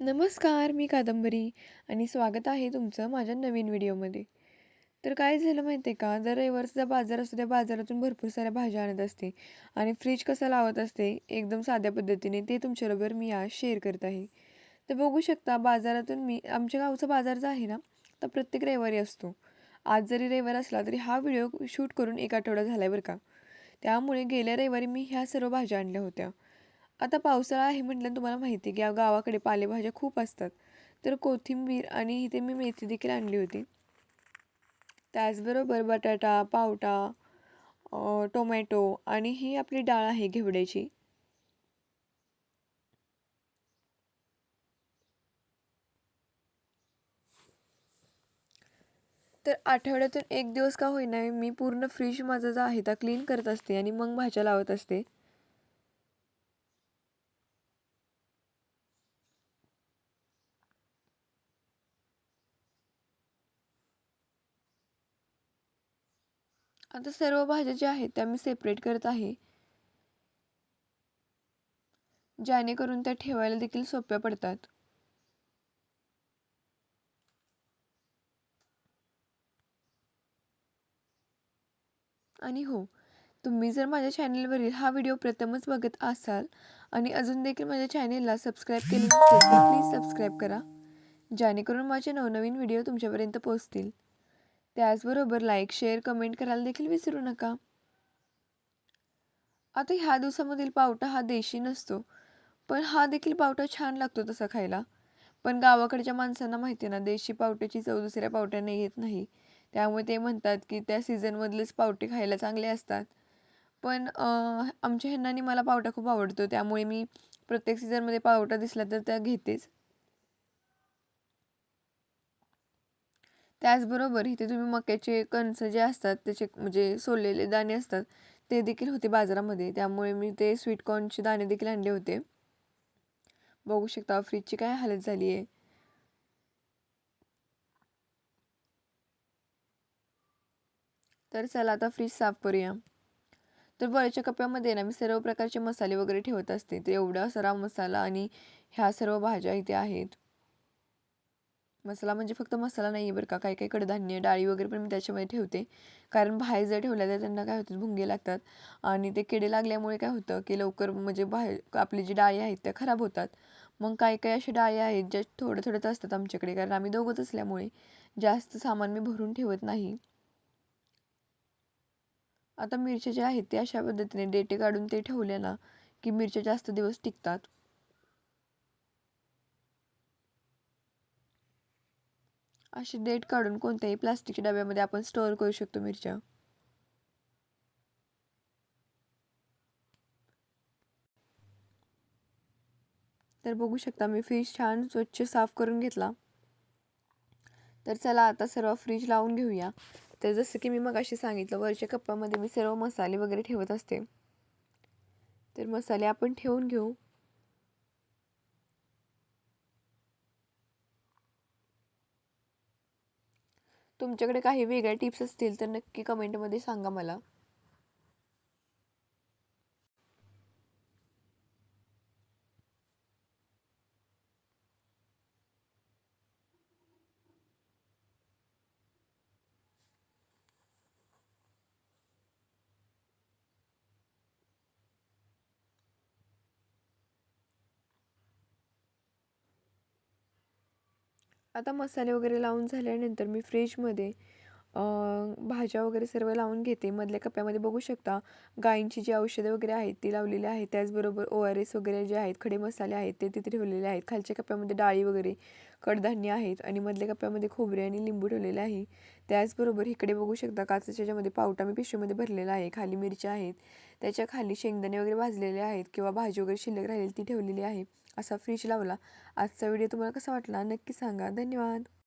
नमस्कार मी कादंबरी आणि स्वागत आहे तुमचं माझ्या नवीन व्हिडिओमध्ये. तर काय झालं माहिती आहे का? जर रविवारचा बाजार असतो त्या बाजारातून भरपूर साऱ्या भाज्या आणत असते आणि फ्रीज कसा लावत असते एकदम साध्या पद्धतीने ते तुमच्याबरोबर मी आज शेअर करत आहे. तर बघू शकता बाजारातून मी आमच्या गावचा बाजार जो आहे ना तर प्रत्येक रविवारी असतो. आज जरी रविवार असला तरी हा व्हिडिओ शूट करून एक आठवडा झाला आहे बरं का. त्यामुळे गेल्या रविवारी मी ह्या सर्व भाज्या आणल्या होत्या. आता पावसाळा आहे म्हटलं तुम्हाला माहिती आहे की या गावाकडे पालेभाज्या खूप असतात. तर कोथिंबीर आणि इथे मी मेथी देखील आणली होती. त्याचबरोबर बटाटा पावटा टोमॅटो आणि ही आपली डाळ आहे घेवड्याची. तर आठवड्यातून एक दिवस का होईना मी पूर्ण फ्रीज माझा जो आहे ता क्लीन करत असते आणि मग भाज्या लावत असते. आता सर्व भाज्या ज्या आहेत त्या मी सेपरेट करत आहे. जेणेकरून त्या ठेवायला देखील सोप्या पडतात. आणि हो तुम्ही जर माझ्या चॅनेलवरील हा व्हिडिओ प्रथमच बघत असाल आणि अजून देखील माझ्या चॅनेलला सबस्क्राईब केले नसेल तर प्लीज सबस्क्राईब करा. जेणेकरून माझे नवनवीन व्हिडिओ तुमच्यापर्यंत पोहोचतील. त्याचबरोबर लाईक शेअर कमेंट करायला देखील विसरू नका. आता ह्या दिवसामधील पावटा हा देशी नसतो पण हा देखील पावटा छान लागतो तसा खायला. पण गावाकडच्या माणसांना माहिती आहे ना देशी पावट्याची चव दुसऱ्या पावट्याने येत नाही. त्यामुळे ते म्हणतात की त्या सीझनमधलेच पावटे खायला चांगले असतात. पण आमच्या ह्यांनानी मला पावटा खूप आवडतो त्यामुळे मी प्रत्येक सीझनमध्ये पावटा दिसला तर त्या घेतेच. त्याचबरोबर इथे तुम्ही मक्याचे कणस जे असतात त्याचे म्हणजे सोललेले दाणे असतात ते देखील होते बाजारामध्ये. त्यामुळे मी ते स्वीटकॉर्नचे दाणे देखील आणले होते. बघू शकता फ्रीजची काय हालत झाली आहे. तर चला आता फ्रीज साफ करूया. तर वरच्या कप्प्यामध्ये ना मी सर्व प्रकारचे मसाले वगैरे ठेवत असते. तर एवढा सारा मसाला आणि ह्या सर्व भाज्या इथे आहेत. मसाला म्हणजे फक्त मसाला नाही आहे बरं का. काही काही कडधान्य डाळी वगैरे पण मी त्याच्यामध्ये ठेवते. कारण बाहेर जर ठेवल्या तर त्यांना काय होतं भुंगे लागतात. आणि ते किडे लागल्यामुळे काय होतं की लवकर म्हणजे बाहेर आपली जी डाळी आहेत त्या खराब होतात. मग काही काही अशा डाळी आहेत ज्या थोड्या थोड्याच असतात आमच्याकडे. कारण आम्ही दोघंच असल्यामुळे जास्त सामान मी भरून ठेवत नाही. आता मिरच्या ज्या आहेत ते अशा पद्धतीने डेटे काढून ते ठेवले ना की मिरच्या जास्त दिवस टिकतात. असे डेट काढून कोणत्याही प्लास्टिकच्या डब्यामध्ये आपण स्टोअर करू शकतो मिरच्या. तर बघू शकता मी फ्रीज छान स्वच्छ साफ करून घेतला. तर चला आता सर्व फ्रीज लावून घेऊया. तर जसं की मी मग अशी सांगितलं वरच्या कप्प्यामध्ये मी सर्व मसाले वगैरे ठेवत असते. तर मसाले आपण ठेवून घेऊ. तुमच्याकडे काही वेगळ्या टिप्स असतील तर नक्की कमेंटमध्ये सांगा मला. आता मसाले वगैरे लावून झाल्यानंतर मी फ्रीजमध्ये भाज्या वगैरे सर्व लावून घेते. मधल्या कप्प्यामध्ये बघू शकता गायींची जी औषधं वगैरे आहेत ती लावलेली आहेत. त्याचबरोबर ओ आर एस वगैरे जे आहेत खडे मसाले आहेत ते तिथे ठेवलेले आहेत. खालच्या कप्प्यामध्ये डाळी वगैरे कडधान्य आहेत आणि मधल्या कप्प्यामध्ये खोबरे आणि लिंबू ठेवलेले आहे. त्याचबरोबर इकडे बघू शकता काचेच्या ज्यामध्ये पावटा मी पिशवीमध्ये भरलेला आहे. खाली मिरच्या आहेत. त्याच्याखाली शेंगदाणे वगैरे भाजलेले आहेत किंवा भाजी वगैरे शिल्लक राहिलेली ती ठेवलेली आहे. असा फ्रीज लावला. आजचा व्हिडिओ तुम्हाला कसा वाटला? नक्की सांगा. धन्यवाद.